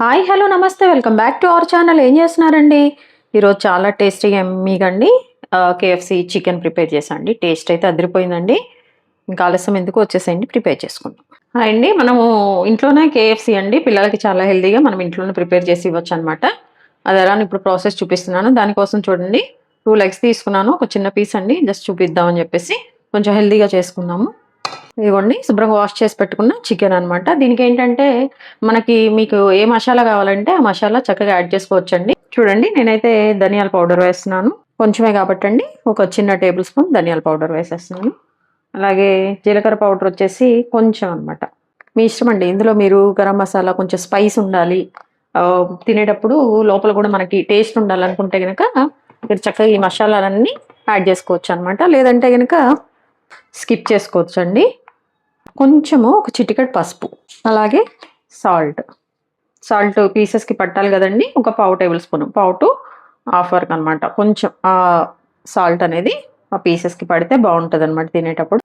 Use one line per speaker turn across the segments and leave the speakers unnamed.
Hi hello నమస్తే. Welcome back to our channel. ఏం చేస్తున్నారండి? ఈరోజు చాలా టేస్టీగా మీకండి కేఎఫ్సి చికెన్ ప్రిపేర్ చేసండి టేస్ట్ అయితే అదిరిపోయిందండి. ఇంకా ఆలస్యం ఎందుకు వచ్చేసేయండి ప్రిపేర్ చేసుకుందాం. హాయ్ అండి మనము ఇంట్లోనే కేఎఫ్సి అండి. పిల్లలకి చాలా హెల్తీగా మనం ఇంట్లోనే ప్రిపేర్ చేసి ఇవ్వచ్చు అనమాట అది ఎలా అని ఇప్పుడు ప్రాసెస్ చూపిస్తున్నాను. దానికోసం చూడండి. టూ లెగ్స్ తీసుకున్నాను. ఒక చిన్న పీస్ అండి. జస్ట్ చూపిద్దామని చెప్పేసి కొంచెం హెల్తీగా చేసుకుందాము. ఇదిగోండి శుభ్రంగా వాష్ చేసి పెట్టుకున్న చికెన్ అనమాట దీనికి ఏంటంటే మనకి మీకు ఏ మసాలా కావాలంటే ఆ మసాలా చక్కగా యాడ్ చేసుకోవచ్చండి. చూడండి నేనైతే ధనియాల పౌడర్ వేస్తున్నాను. కొంచెమే కాబట్టండి. ఒక చిన్న టేబుల్ స్పూన్ ధనియాల పౌడర్ వేసేస్తున్నాను. అలాగే జీలకర్ర పౌడర్ వచ్చేసి కొంచెం అనమాట మీ ఇష్టం అండి. ఇందులో మీరు గరం మసాలా కొంచెం స్పైస్ ఉండాలి. తినేటప్పుడు లోపల కూడా మనకి టేస్ట్ ఉండాలనుకుంటే కనుక మీరు చక్కగా ఈ మసాలాలన్నీ యాడ్ చేసుకోవచ్చు అనమాట లేదంటే కనుక స్కిప్ చేసుకోవచ్చు అండి కొంచెము ఒక చిటికెట్ పసుపు అలాగే సాల్ట్. సాల్ట్ పీసెస్కి పట్టాలి కదండి ఒక పావు టేబుల్ స్పూన్. పావు టు హాఫ్ వరకు అనమాట కొంచెం సాల్ట్ అనేది ఆ పీసెస్కి పడితే బాగుంటుంది అనమాట తినేటప్పుడు.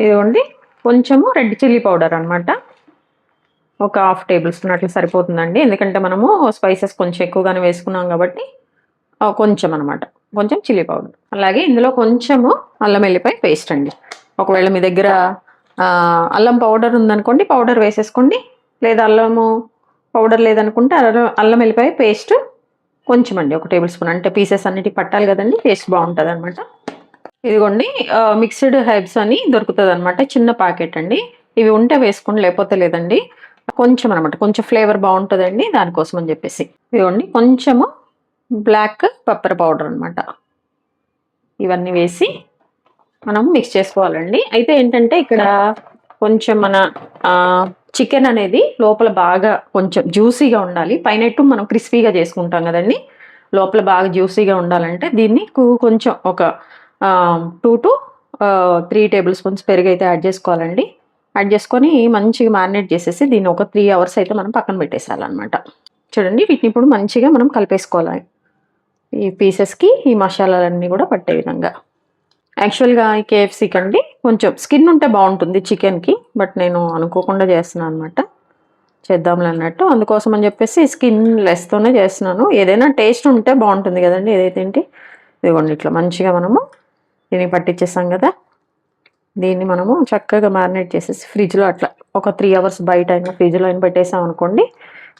ఇదిగోండి కొంచెము రెడ్ చిల్లీ పౌడర్ అనమాట ఒక హాఫ్ టేబుల్ స్పూన్ అట్లా సరిపోతుందండి. ఎందుకంటే మనము స్పైసెస్ కొంచెం ఎక్కువగానే వేసుకున్నాం కాబట్టి కొంచెం అనమాట కొంచెం చిల్లీ పౌడర్. అలాగే ఇందులో కొంచెము అల్లం వెల్లిపాయ పేస్ట్ అండి. ఒకవేళ మీ దగ్గర అల్లం పౌడర్ ఉందనుకోండి పౌడర్ వేసేసుకోండి. లేదా అల్లము పౌడర్ లేదనుకుంటే అల్లం అల్లం వెల్లిపాయ పేస్ట్ కొంచెం అండి ఒక టేబుల్ స్పూన్. అంటే పీసెస్ అన్నిటి పట్టాలి కదండి టేస్ట్ బాగుంటుంది అనమాట ఇదిగోండి మిక్స్డ్ హెర్బ్స్ అని దొరుకుతుంది అనమాట చిన్న ప్యాకెట్ అండి. ఇవి ఉంటే వేసుకోండి లేకపోతే లేదండి. కొంచెం అనమాట కొంచెం ఫ్లేవర్ బాగుంటుందండి దానికోసం అని చెప్పేసి. ఇదిగోండి కొంచెము బ్లాక్ పెప్పర్ పౌడర్ అనమాట ఇవన్నీ వేసి మనం మిక్స్ చేసుకోవాలండి. అయితే ఏంటంటే ఇక్కడ కొంచెం మన చికెన్ అనేది లోపల బాగా కొంచెం జ్యూసీగా ఉండాలి. పైన మనం క్రిస్పీగా చేసుకుంటాం కదండి. లోపల బాగా జ్యూసీగా ఉండాలంటే దీన్ని కొంచెం ఒక two to three tablespoons పెరుగు అయితే యాడ్ చేసుకోవాలండి. యాడ్ చేసుకొని మంచిగా మ్యారినేట్ చేసేసి దీన్ని ఒక త్రీ అవర్స్ అయితే మనం పక్కన పెట్టేసేయాలన్నమాట. చూడండి వీటిని ఇప్పుడు మంచిగా మనం కలిపేసుకోవాలి. ఈ పీసెస్కి ఈ మసాలాలన్నీ కూడా పట్టే విధంగా. యాక్చువల్గా ఈ కేఎఫ్సీ కండి కొంచెం స్కిన్ ఉంటే బాగుంటుంది చికెన్కి బట్ నేను అనుకోకుండా చేస్తున్నాను అనమాట చేద్దాంలే అన్నట్టు. అందుకోసం అని చెప్పేసి స్కిన్ లెస్తోనే చేస్తున్నాను. ఏదైనా టేస్ట్ ఉంటే బాగుంటుంది కదండి ఏదైతే ఏంటి? ఇదిగోండి ఇట్లా మంచిగా మనము దీన్ని పట్టించేసాం కదా. దీన్ని మనము చక్కగా మ్యారినేట్ చేసేసి ఫ్రిడ్జ్లో అట్లా ఒక త్రీ అవర్స్ బయట అయినా ఫ్రిడ్జ్లో అయినా పెట్టేసాం అనుకోండి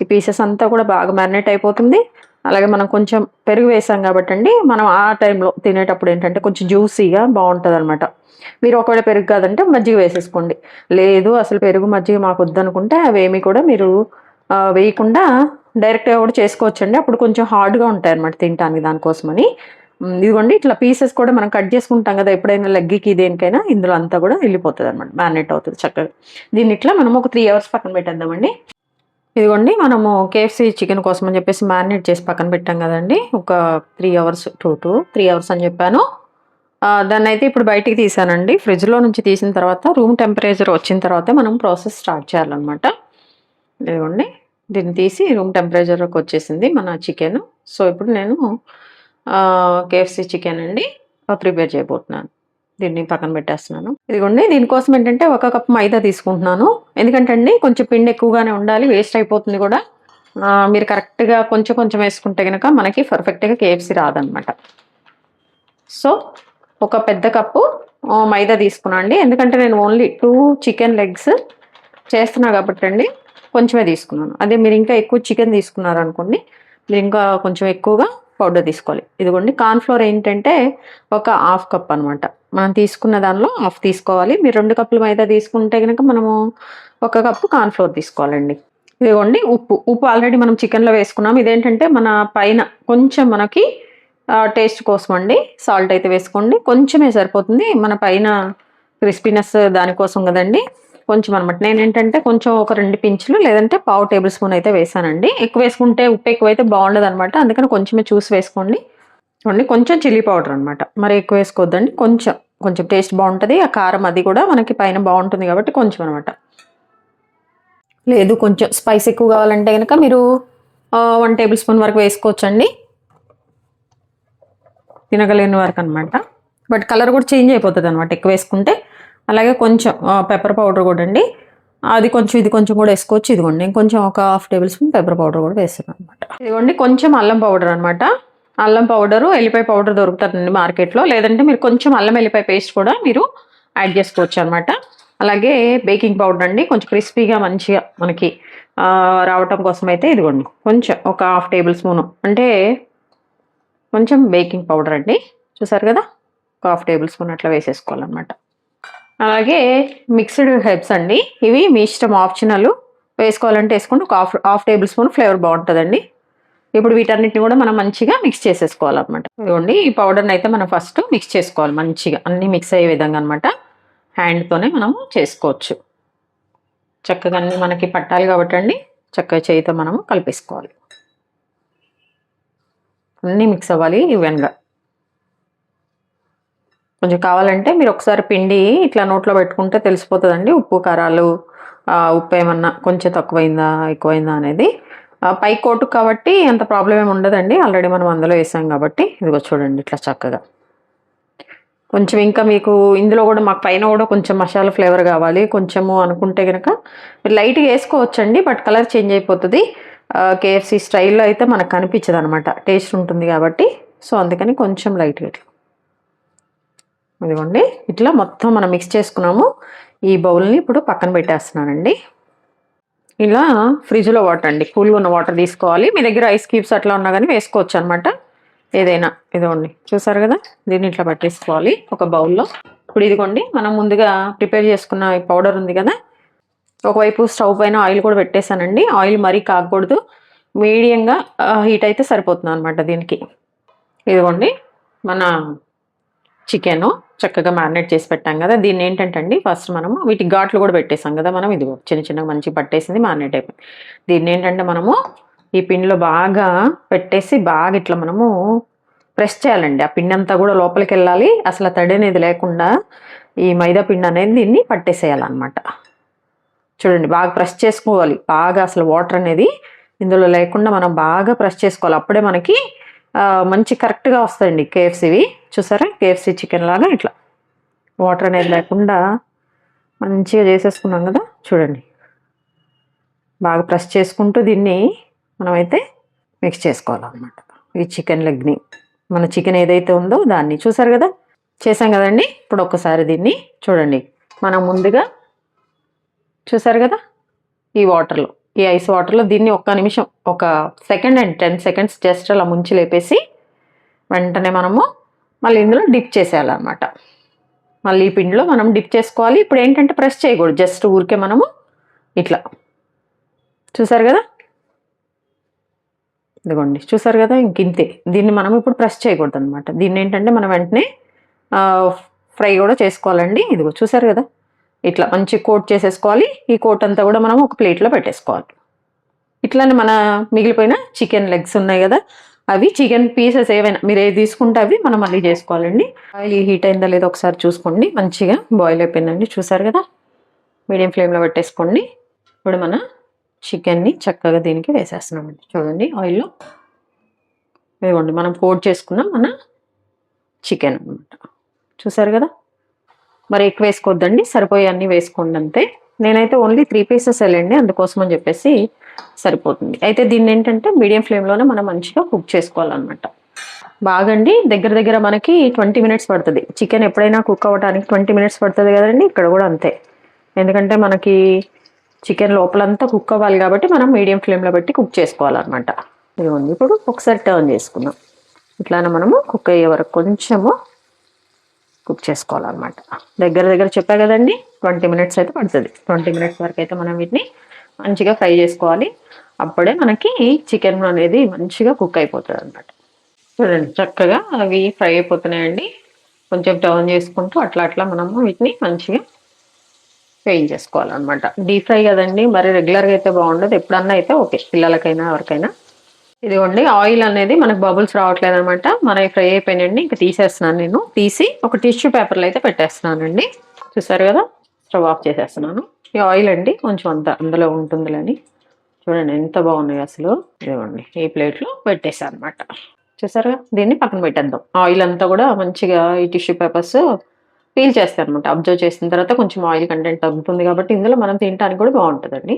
ఈ పీసెస్ అంతా కూడా బాగా మ్యారినేట్ అయిపోతుంది. అలాగే మనం కొంచెం పెరుగు వేసాం కాబట్టి అండి మనం ఆ టైంలో తినేటప్పుడు ఏంటంటే కొంచెం జ్యూసీగా బాగుంటుంది అనమాట మీరు ఒకవేళ పెరుగు కాదంటే మజ్జిగ వేసేసుకోండి. లేదు అసలు పెరుగు మజ్జిగ మాకు వద్దనుకుంటే అవేమి కూడా మీరు వేయకుండా డైరెక్ట్గా కూడా చేసుకోవచ్చండి. అప్పుడు కొంచెం హార్డ్గా ఉంటాయి అనమాట తినటానికి దానికోసమని. ఇదిగోండి ఇట్లా పీసెస్ కూడా మనం కట్ చేసుకుంటాం కదా ఎప్పుడైనా లెగ్గికి దేనికైనా ఇందులో అంతా కూడా వెళ్ళిపోతుంది అనమాట మ్యారినేట్ అవుతుంది చక్కగా. దీన్ని ఇట్లా మనం ఒక త్రీ అవర్స్ పక్కన పెట్టేద్దామండి. ఇదిగోండి మనము కేఎఫ్సీ చికెన్ కోసం అని చెప్పేసి మ్యారినేట్ చేసి పక్కన పెట్టాం కదండి. ఒక three hours two to three hours అని చెప్పాను. దాన్ని అయితే ఇప్పుడు బయటికి తీసానండి. ఫ్రిడ్జ్లో నుంచి తీసిన తర్వాత రూమ్ టెంపరేచర్ వచ్చిన తర్వాత మనం ప్రాసెస్ స్టార్ట్ చేయాలన్నమాట. ఇదిగోండి దీన్ని తీసి రూమ్ టెంపరేచర్కి వచ్చేసింది మన చికెన్. సో ఇప్పుడు నేను కేఎఫ్సీ చికెన్ అండి ప్రిపేర్ చేయబోతున్నాను. దీన్ని పక్కన పెట్టేస్తున్నాను. ఇదిగోండి దీనికోసం ఏంటంటే ఒక కప్ మైదా తీసుకుంటున్నాను. ఎందుకంటే అండి కొంచెం పిండి ఎక్కువగానే ఉండాలి వేస్ట్ అయిపోతుంది కూడా. మీరు కరెక్ట్గా కొంచెం కొంచెం వేసుకుంటే కనుక మనకి పర్ఫెక్ట్గా కేఎఫ్సీ రాదనమాట సో ఒక పెద్ద కప్పు మైదా తీసుకున్నాను అండి. ఎందుకంటే నేను ఓన్లీ టూ చికెన్ లెగ్స్ చేస్తున్నా కాబట్టి అండి కొంచెమే తీసుకున్నాను. అదే మీరు ఇంకా ఎక్కువ చికెన్ తీసుకున్నారు అనుకోండి మీరు ఇంకా కొంచెం ఎక్కువగా పౌడర్ తీసుకోవాలి. ఇదిగోండి కార్న్ఫ్లోర్ ఏంటంటే ఒక హాఫ్ కప్ అనమాట మనం తీసుకున్న దానిలో హాఫ్ తీసుకోవాలి. మీరు రెండు కప్పులు మైదా తీసుకుంటే కనుక మనము ఒక కప్పు కార్న్ఫ్లోర్ తీసుకోవాలండి. ఇదిగోండి ఉప్పు. ఉప్పు ఆల్రెడీ మనం చికెన్లో వేసుకున్నాం. ఇదేంటంటే మన పైన కొంచెం మనకి టేస్ట్ కోసం అండి. సాల్ట్ అయితే వేసుకోండి. కొంచెమే సరిపోతుంది. మన పైన క్రిస్పీనెస్ దానికోసం కదండి. కొంచెం అనమాట నేను ఏంటంటే కొంచెం ఒక రెండు పించులు లేదంటే పావు టేబుల్ స్పూన్ అయితే వేసానండి. ఎక్కువ వేసుకుంటే ఉప్పు ఎక్కువ అయితే బాగుండదు అనమాట అందుకని కొంచెమే చూసి వేసుకోండి. చూడండి కొంచెం చిల్లీ పౌడర్ అనమాట మరి ఎక్కువ వేసుకోవద్దండి కొంచెం కొంచెం టేస్ట్ బాగుంటుంది. ఆ కారం అది కూడా మనకి పైన బాగుంటుంది కాబట్టి కొంచెం అనమాట లేదు కొంచెం స్పైస్ ఎక్కువ కావాలంటే కనుక మీరు వన్ టేబుల్ స్పూన్ వరకు వేసుకోవచ్చండి. తినగలేని వరకు అనమాట బట్ కలర్ కూడా చేంజ్ అయిపోతుంది అనమాట ఎక్కువ వేసుకుంటే అలాగే కొంచెం పెప్పర్ పౌడర్ కూడా అండి. అది కొంచెం ఇది కొంచెం కూడా వేసుకోవచ్చు. ఇదిగోండి నేను కొంచెం ఒక half tablespoon pepper powder కూడా వేసాను అనమాట ఇదిగోండి కొంచెం అల్లం పౌడర్ అనమాట అల్లం పౌడరు ఎల్లిపాయ పౌడర్ దొరుకుతుందండి మార్కెట్లో. లేదంటే మీరు కొంచెం అల్లం ఎల్లిపాయ పేస్ట్ కూడా మీరు యాడ్ చేసుకోవచ్చు అనమాట అలాగే బేకింగ్ పౌడర్ అండి కొంచెం క్రిస్పీగా మంచిగా మనకి రావటం కోసం అయితే ఇదిగోండి కొంచెం ఒక హాఫ్ టేబుల్ స్పూన్ అంటే కొంచెం బేకింగ్ పౌడర్ అండి. చూసారు కదా? ఒక హాఫ్ టేబుల్ స్పూన్ అట్లా వేసేసుకోవాలన్నమాట. అలాగే మిక్స్డ్ హెర్బ్స్ అండి. ఇవి మీ ఇష్టం ఆప్షనల్. వేసుకోవాలంటే వేసుకుంటే ఒక half half tablespoon flavour బాగుంటుందండి. ఇప్పుడు వీటన్నిటిని కూడా మనం మంచిగా మిక్స్ చేసేసుకోవాలన్నమాట. ఇదిగోండి ఈ పౌడర్ని అయితే మనం ఫస్ట్ మిక్స్ చేసుకోవాలి మంచిగా. అన్నీ మిక్స్ అయ్యే విధంగా అనమాట హ్యాండ్తోనే మనము చేసుకోవచ్చు. చక్కగా అన్నీ మనకి పట్టాలి కాబట్టి అండి చక్కగా చేయితో మనము కలిపేసుకోవాలి. అన్నీ మిక్స్ అవ్వాలి ఈవెన్గా. కొంచెం కావాలంటే మీరు ఒకసారి పిండి ఇట్లా నోట్లో పెట్టుకుంటే తెలిసిపోతుందండి. ఉప్పు కారాలు ఉప్పు ఏమన్నా కొంచెం తక్కువైందా ఎక్కువైందా అనేది. పై కోటు కాబట్టి అంత ప్రాబ్లం ఏమి ఉండదండి. ఆల్రెడీ మనం అందులో వేసాం కాబట్టి. ఇదిగో చూడండి ఇట్లా చక్కగా. కొంచెం ఇంకా మీకు ఇందులో కూడా మాకు పైన కూడా కొంచెం మసాలా ఫ్లేవర్ కావాలి. కొంచెము అనుకుంటే కనుక మీరు లైట్గా వేసుకోవచ్చండి. బట్ కలర్ చేంజ్ అయిపోతుంది. కేఎఫ్సి స్టైల్లో అయితే మనకు కనిపించదు అనమాట టేస్ట్ ఉంటుంది కాబట్టి. సో అందుకని కొంచెం లైట్గా ఇట్లా ఇదిగోండి ఇట్లా మొత్తం మనం మిక్స్ చేసుకున్నాము. ఈ బౌల్ని ఇప్పుడు పక్కన పెట్టేస్తున్నానండి. ఇలా ఫ్రిడ్జ్లో వాటర్ అండి కూల్గా ఉన్న వాటర్ తీసుకోవాలి. మీ దగ్గర ఐస్ క్యూబ్స్ అట్లా ఉన్నా కానీ వేసుకోవచ్చు అనమాట ఏదైనా ఇదిగోండి చూసారు కదా? దీన్ని ఇట్లా పట్టేసుకోవాలి ఒక బౌల్లో ఇప్పుడు ఇదిగోండి మనం ముందుగా ప్రిపేర్ చేసుకున్న ఈ పౌడర్ ఉంది కదా? ఒకవైపు స్టవ్ పైన ఆయిల్ కూడా పెట్టేశానండి. ఆయిల్ మరీ కాకూడదు. మీడియంగా హీట్ అయితే సరిపోతుంది అనమాట దీనికి. ఇదిగోండి మన చికెన్ చక్కగా మ్యారినేట్ చేసి పెట్టాం కదా. దీన్ని ఏంటంటే అండి ఫస్ట్ మనము వీటి ఘాట్లు కూడా పెట్టేసాం కదా మనం. ఇది చిన్న చిన్నగా మంచి పట్టేసింది మ్యారినేట్ అయిపోయింది. దీన్ని ఏంటంటే మనము ఈ పిండిలో బాగా పెట్టేసి బాగా ఇట్లా మనము ప్రెస్ చేయాలండి. ఆ పిండి అంతా కూడా లోపలికి వెళ్ళాలి. అసలు తడి అనేది లేకుండా ఈ మైదా పిండి అనేది దీన్ని పట్టేసేయాలన్నమాట. చూడండి బాగా ప్రెస్ చేసుకోవాలి. బాగా అసలు వాటర్ అనేది ఇందులో లేకుండా మనం బాగా ప్రెస్ చేసుకోవాలి. అప్పుడే మనకి మంచి కరెక్ట్గా వస్తాయండి కేఎఫ్సీవి. చూసారా? కేఎఫ్సీ చికెన్ లాగా ఇట్లా. వాటర్ అనేది లేకుండా మంచిగా చేసేసుకున్నాం కదా? చూడండి. బాగా ప్రెస్ చేసుకుంటూ దీన్ని మనమైతే మిక్స్ చేసుకోవాలన్నమాట. ఈ చికెన్ లెగ్ని మన చికెన్ ఏదైతే ఉందో దాన్ని చూసారు కదా? చేసాం కదండి? ఇప్పుడు ఒక్కసారి దీన్ని చూడండి. మనం ముందుగా చూసారు కదా? ఈ వాటర్లో ఈ ఐస్ వాటర్లో దీన్ని ఒక్క నిమిషం ఒక second and ten seconds just అలా ముంచి లేపేసి వెంటనే మనము మళ్ళీ ఇందులో డిప్ చేసేయాలన్నమాట. మళ్ళీ ఈ పిండిలో మనం డిప్ చేసుకోవాలి. ఇప్పుడు ఏంటంటే ప్రెస్ చేయకూడదు. జస్ట్ ఊరికే మనము ఇట్లా. చూసారు కదా? ఇదిగోండి. చూసారు కదా? ఇంక ఇంతే. దీన్ని మనం ఇప్పుడు ప్రెస్ చేయకూడదు అనమాట దీన్ని ఏంటంటే మనం వెంటనే ఫ్రై కూడా చేసుకోవాలండి. ఇదిగో చూసారు కదా? ఇట్లా మంచి కోట్ చేసేసుకోవాలి. ఈ కోట్ అంతా కూడా మనం ఒక ప్లేట్లో పెట్టేసుకోవాలి. ఇట్లానే మన మిగిలిపోయిన చికెన్ లెగ్స్ ఉన్నాయి కదా? అవి చికెన్ పీసెస్ ఏవైనా మీరు ఏది తీసుకుంటే అవి మనం మళ్ళీ చేసుకోవాలండి. ఆయిల్ హీట్ అయిందా లేదో ఒకసారి చూసుకోండి. మంచిగా బాయిల్ అయిపోయిందండి. చూసారు కదా? మీడియం ఫ్లేమ్లో పెట్టేసుకోండి. ఇప్పుడు మన చికెన్ని చక్కగా దీనికి వేసేస్తున్నామండి. చూడండి ఆయిల్లో ఇదిగోండి మనం కోట్ చేసుకున్నాం మన చికెన్ అనమాట చూసారు కదా? మరి ఎక్కువ వేసుకోవద్దండి. సరిపోయే అన్నీ వేసుకోండి అంతే. నేనైతే ఓన్లీ త్రీ పీసెస్ వెళ్ళండి అందుకోసం అని చెప్పేసి సరిపోతుంది. అయితే దీన్ని ఏంటంటే మీడియం ఫ్లేమ్లోనే మనం మంచిగా కుక్ చేసుకోవాలన్నమాట. బాగండి. దగ్గర దగ్గర మనకి ట్వంటీ మినిట్స్ పడుతుంది. చికెన్ ఎప్పుడైనా కుక్ అవ్వడానికి ట్వంటీ మినిట్స్ పడుతుంది కదండి ఇక్కడ కూడా అంతే. ఎందుకంటే మనకి చికెన్ లోపలంతా కుక్ అవ్వాలి కాబట్టి మనం మీడియం ఫ్లేమ్లో పెట్టి కుక్ చేసుకోవాలన్నమాట. ఇదిగోండి ఇప్పుడు ఒకసారి టర్న్ చేసుకుందాం. ఇట్లానే మనము కుక్ అయ్యే వరకు కొంచెము కుక్ చేసుకోవాలన్నమాట. దగ్గర దగ్గర చెప్పా కదండి ట్వంటీ మినిట్స్ అయితే పడుతుంది. ట్వంటీ మినిట్స్ వరకు అయితే మనం వీటిని మంచిగా ఫ్రై చేసుకోవాలి. అప్పుడే మనకి చికెన్ అనేది మంచిగా కుక్ అయిపోతుంది అనమాట చూడండి చక్కగా అవి ఫ్రై అయిపోతున్నాయండి. కొంచెం టర్న్ చేసుకుంటూ అట్లా అట్లా మనము వీటిని మంచిగా వేయించేసుకోవాలన్నమాట డీప్ ఫ్రై కదండి మరి రెగ్యులర్గా అయితే బాగుండదు. ఎప్పుడన్నా అయితే ఓకే పిల్లలకైనా ఎవరికైనా. ఇదిగోండి ఆయిల్ అనేది మనకు బబుల్స్ రావట్లేదు అనమాట మనకి ఫ్రై అయిపోయినండి ఇంకా తీసేస్తున్నాను నేను. తీసి ఒక టిష్యూ పేపర్లో అయితే పెట్టేస్తున్నానండి. చూసారు కదా స్టవ్ ఆఫ్ చేసేస్తున్నాను. ఈ ఆయిల్ అండి కొంచెం అంత అందులో ఉంటుందిలని చూడండి ఎంత బాగున్నాయి అసలు. ఇదిగోండి ఈ ప్లేట్లో పెట్టేసాను అనమాట చూసారుగా? దీన్ని పక్కన పెట్టేద్దాం. ఆయిల్ అంతా కూడా మంచిగా ఈ టిష్యూ పేపర్స్ పీల్ చేస్తాయి అనమాట అబ్జర్వ్ చేసిన తర్వాత కొంచెం ఆయిల్ కంటెంట్ తగ్గుతుంది కాబట్టి ఇందులో మనం తినడానికి కూడా బాగుంటుందండి.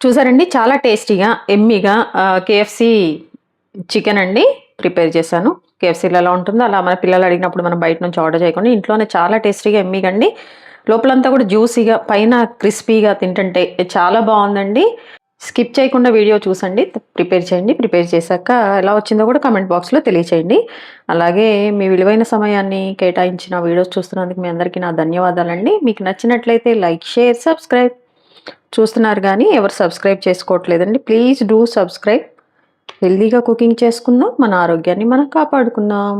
చూసారండి? చాలా టేస్టీగా ఎమ్మీగా కేఎఫ్సి చికెన్ అండి ప్రిపేర్ చేశాను. కేఎఫ్సీలో ఎలా ఉంటుందో అలా మన పిల్లలు అడిగినప్పుడు మనం బయట నుంచి ఆర్డర్ చేయకుండా ఇంట్లోనే చాలా టేస్టీగా ఎమ్మీగా లోపలంతా కూడా జ్యూసీగా పైన క్రిస్పీగా తింటుంటే చాలా బాగుందండి. స్కిప్ చేయకుండా వీడియో చూసండి ప్రిపేర్ చేయండి. ప్రిపేర్ చేశాక ఎలా వచ్చిందో కూడా కమెంట్ బాక్స్లో తెలియచేయండి. అలాగే మీ విలువైన సమయాన్ని కేటాయించిన వీడియోస్ చూస్తున్నందుకు మీ అందరికీ నా ధన్యవాదాలండి. మీకు నచ్చినట్లయితే లైక్ షేర్ సబ్స్క్రైబ్ చూస్తున్నారు కానీ ఎవరు సబ్స్క్రైబ్ చేసుకోవట్లేదండి. Please do subscribe. హెల్దీగా కుకింగ్ చేసుకుందాం మన ఆరోగ్యాన్ని మనం కాపాడుకుందాం.